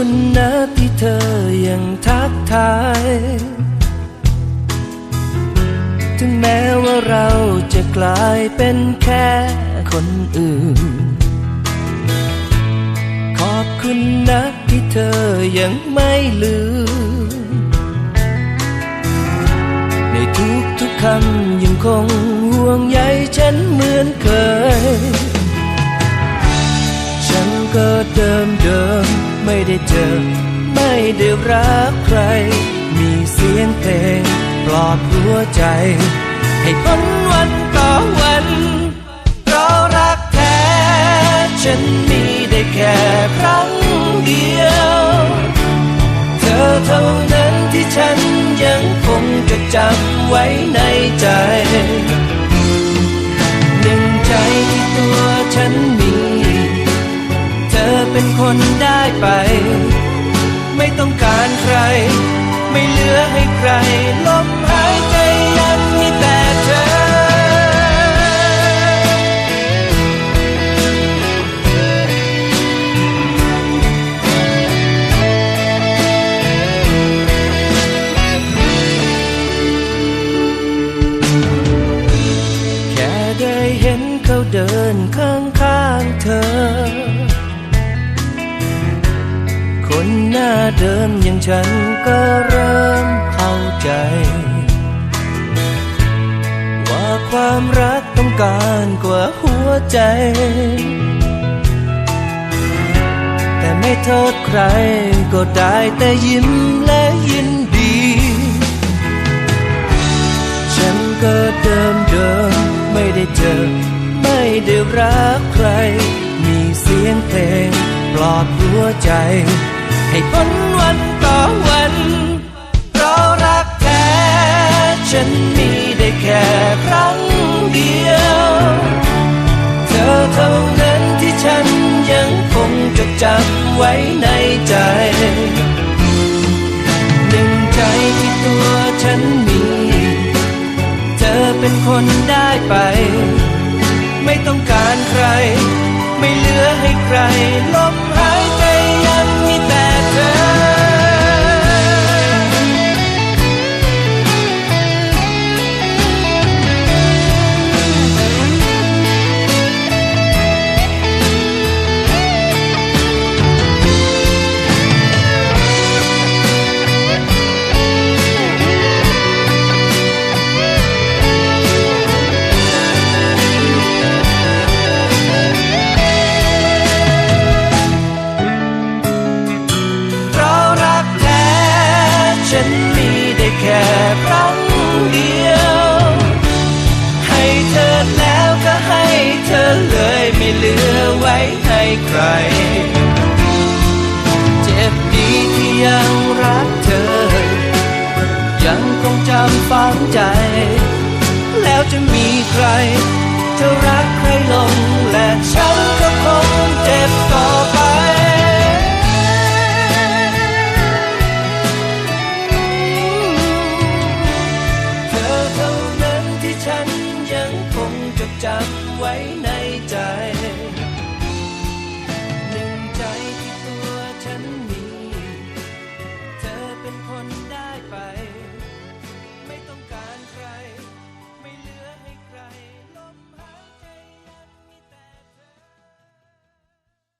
คุณนะที่เธอยังทักทาย ถึงแม้ว่าเราจะกลายเป็นแค่คนอื่น ขอบคุณนะที่เธอยังไม่ลืม ในทุกทุกๆคำยังคงห่วงใย ไม่ได้เจอ ไม่ได้รักใคร มีเสียงเพลงปลอบหัวใจ ให้พ้นวันต่อวันเพราะรักแท้ ฉันมีได้แค่ครั้งเดียว เธอเท่านั้นที่ฉันยังคงจดจำไว้ในใจหนึ่งใจที่ เป็นคนได้ไป ไม่ต้องการใคร ไม่เหลือให้ใคร ลมหายใจยังมีแต่เธอ แค่ได้เห็นเขาเดินข้างข้างๆเธอ หน้าเดิมอย่างฉันก็เริ่มเข้าใจ ว่าความรักต้องการกว่าหัวใจ แต่ไม่โทษใครก็ได้แต่ยิ้มและยินดี ฉันก็เดิมเดิมไม่ได้เจอ ไม่ได้รักใคร มีเสียงเพลงปลอบหัวใจ ให้พ้นวันต่อวัน เพราะรักแท้ฉันมีได้แค่ครั้งเดียว เธอเท่านั้นที่ฉันยังคงจดจำไว้ในใจหนึ่งใจที่ตัวฉันมี เธอเป็นคนได้ไป ไม่ต้องการใคร ไม่เหลือให้ใครลมหาย ฉันมีได้แค่ครั้งเดียว ให้เธอแล้วก็ให้เธอเลยไม่เหลือไว้ให้ใคร เจ็บดีที่ยังรักเธอ ยังคงจำฝังใจ แล้วจะมีใครจะรักใครลงและ